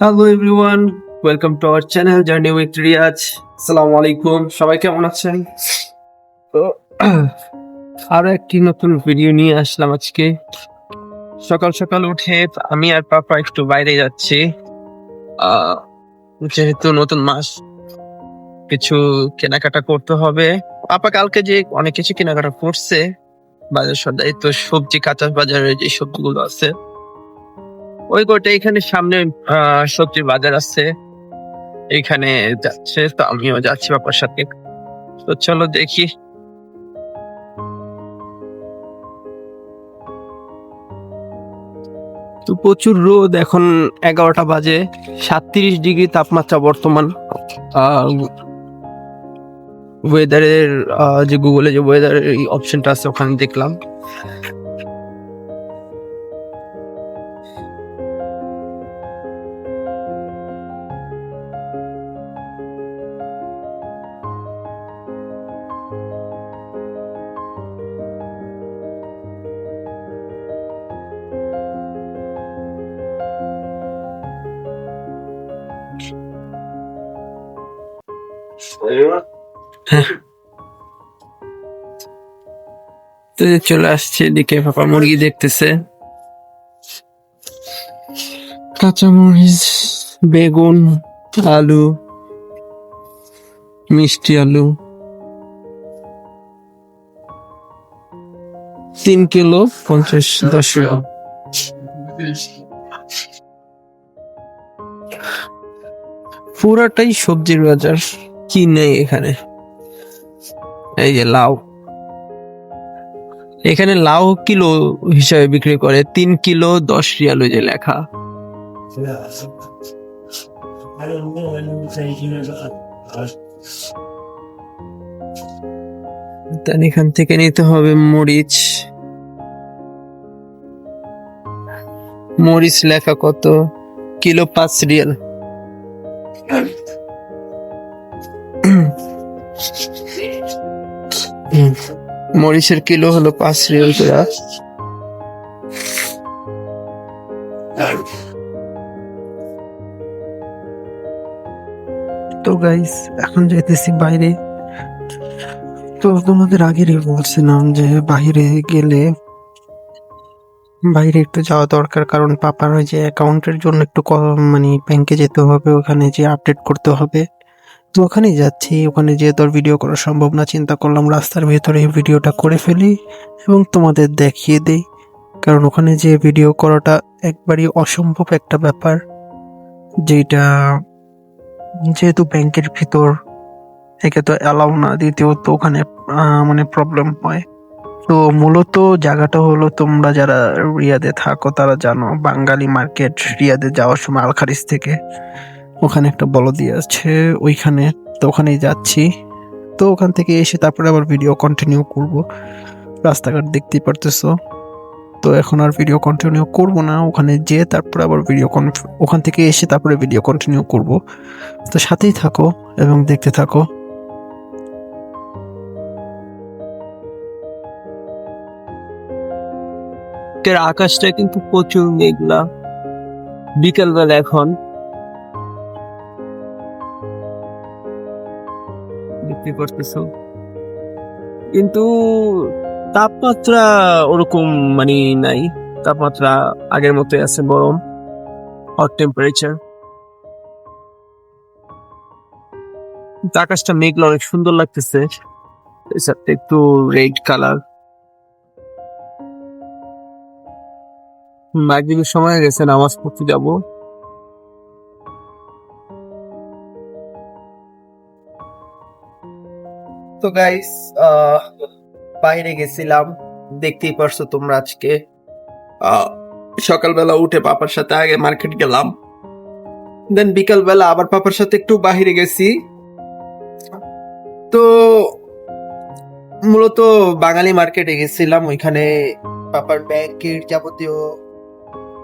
Hello everyone welcome to our channel journey with Riyaz আসসালামু আলাইকুম সবাই কেমন আছেন? আরও একটি নতুন ভিডিও নিয়ে আসলাম আজকে। সকাল সকাল উঠে আমি আর পাপা একটু বাইরে যাচ্ছি। যেহেতু নতুন মাস, কিছু কেনাকাটা করতে হবে। পাপা কালকে যে অনেক কিছু কেনাকাটা করছে, বাজার সদাই তো সবজি কাঁচা বাজারে যে সবজিগুলো আছে ওই গোটা এখানে সামনে আহ, সবজির বাজার আছে। এইখানে যাচ্ছে তো আমিও যাচ্ছি বাবার সাথে। তো চলো দেখি। তো প্রচুর রোদ এখন এগারোটা বাজে সাতত্রিশ ডিগ্রি তাপমাত্রা বর্তমান। ওয়েদারের যে গুগলে যে ওয়েদারের অপশনটা আছে ওখানে দেখলাম। তো চলে আসছে, এদিকে পাপা মুরগি দেখতেছে। কাঁচামরিচ, বেগুন, আলু, মিষ্টি আলু। তিন কিলো পঞ্চাশ দশ পুরাটাই সবজির বাজার। কি নেই এখানে? এই যে লাউ। এখানে লাউ কিলো হিসাবে বিক্রি করে, তিন কিলো দশ রিয়াল ওই যে লেখা। দেন এখান থেকে নিতে হবে মরিচ। মরিচ লেখা কত? কিলো পাঁচ রিয়াল। মরিচের কিলো হলো পাঁচ রিয়াল করে। তো গাইস এখন যাইতেছি বাইরে। তো তোমাদের আগেরই বলছিলাম যে বাইরে গেলে বাইরে একটু যাওয়া দরকার, কারণ পাপার ওই যে অ্যাকাউন্টের জন্য একটু মানে ব্যাংকে যেতে হবে, ওখানে যে আপডেট করতে হবে। তো ওখানেই যাচ্ছি। ওখানে যেয়ে তোর ভিডিও করা সম্ভব না। চিন্তা করলাম রাস্তার ভেতরে ভিডিওটা করে ফেলি এবং তোমাদের দেখিয়ে দিই। কারণ ওখানে যে ভিডিও করাটা একবারই অসম্ভব একটা ব্যাপার। যেটা যেহেতু ব্যাংকের ভিতর, একে তো অ্যালাউ না, দ্বিতীয়ত ওখানে মানে প্রবলেম হয়। তো মূলত জায়গাটা হলো তোমরা যারা রিয়াদে থাকো, তারা জানো বাঙালি মার্কেট রিয়াদে যাওয়ার সময় আলখারিজ থেকে। ওখানে একটা বলদি আছে, ওইখানে, তো ওখানেই যাচ্ছি। তো ওখান থেকে এসে তারপরে আবার ভিডিও কন্টিনিউ করব। রাস্তাঘাট দেখতেই পারতেছো। তো এখন আর ভিডিও কন্টিনিউ করব না, ওখানে যেয়ে তারপরে আবার ভিডিও ওখান থেকে এসে তারপরে ভিডিও কন্টিনিউ করব। তো সাথেই থাকো এবং দেখতে থাকো। আকাশটা কিন্তু প্রচুর মেঘলা। বিকেলবেলা এখন। দেখতে পারতেছো। কিন্তু তাপমাত্রা ওরকম মানে নাই। তাপমাত্রা আগের মতোই আছে গরম হট টেম্পারেচার আকাশটা মেঘলা, অনেক সুন্দর লাগতেছে। একটু রেড কালার মাগরিবের সময় গেছে, নামাজ পড়তে যাব। তো গাইস বাইরে গেছিলাম। দেখতেই পারছ তোমরা আজকে। সকালবেলা উঠে পাপার সাথে আগে মার্কেট গেলাম। দেন বিকালবেলা আবার পাপার সাথে একটু বাইরে গেছি। তো মূলত বাঙালি মার্কেটে গেছিলাম। ওইখানে পাপার ব্যাংকের যাবতীয়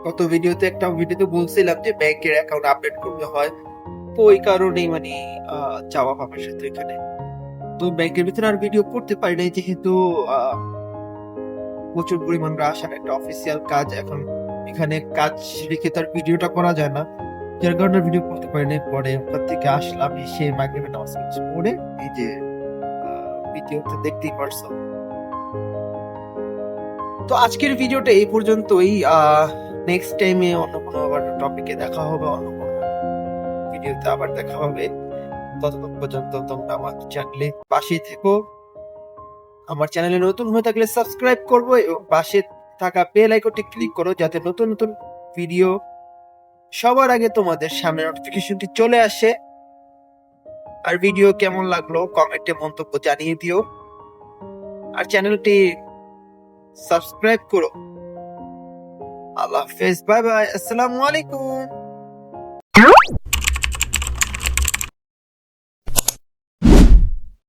গত ভিডিওতে একটা ভিডিওতে বলছিলাম যে ব্যাংকের অ্যাকাউন্ট আপডেট করতে হয়। তো ওই কারণেই মানে যাওয়া পাপার সাথে ওইখানে। তো ব্যাংকের ভিতরে আর ভিডিও করতে পারি নাই, যেহেতু প্রচুর পরিমাণ রাশ আর একটা অফিসিয়াল কাজ, এখন এখানে কাজ রেখে তার ভিডিওটা করা যায় না। যার কারণে ভিডিও করতে পারি নাই। পরে ওখান থেকে আসলাম, এসে মাগরিবের নামাজ পড়ে এই যে ভিডিওতে দেখতেই পারছ। তো আজকের ভিডিওটা এই পর্যন্তই। নেক্সট টাইমে অন্য কোনো আবার টপিকে দেখা হবে, অন্য কোনো ভিডিওতে আবার দেখা হবে। ততক্ষণ পর্যন্ত তোমরা আমার চ্যানেলে পাশে থেকো। আমার চ্যানেলে নতুন হয়ে থাকলে সাবস্ক্রাইব করব এবং পাশে থাকা বেল আইকনটি ক্লিক করো যাতে নতুন নতুন ভিডিও সবার আগে তোমাদের সামনে নোটিফিকেশনটি চলে আসে। আর ভিডিও কেমন লাগল কমেন্টে মন্তব্য জানিয়ে দিও। আর চ্যানেলটি সাবস্ক্রাইব করো। আল্লাহ হাফেজ, বাই বাই, আসসালামু আলাইকুম।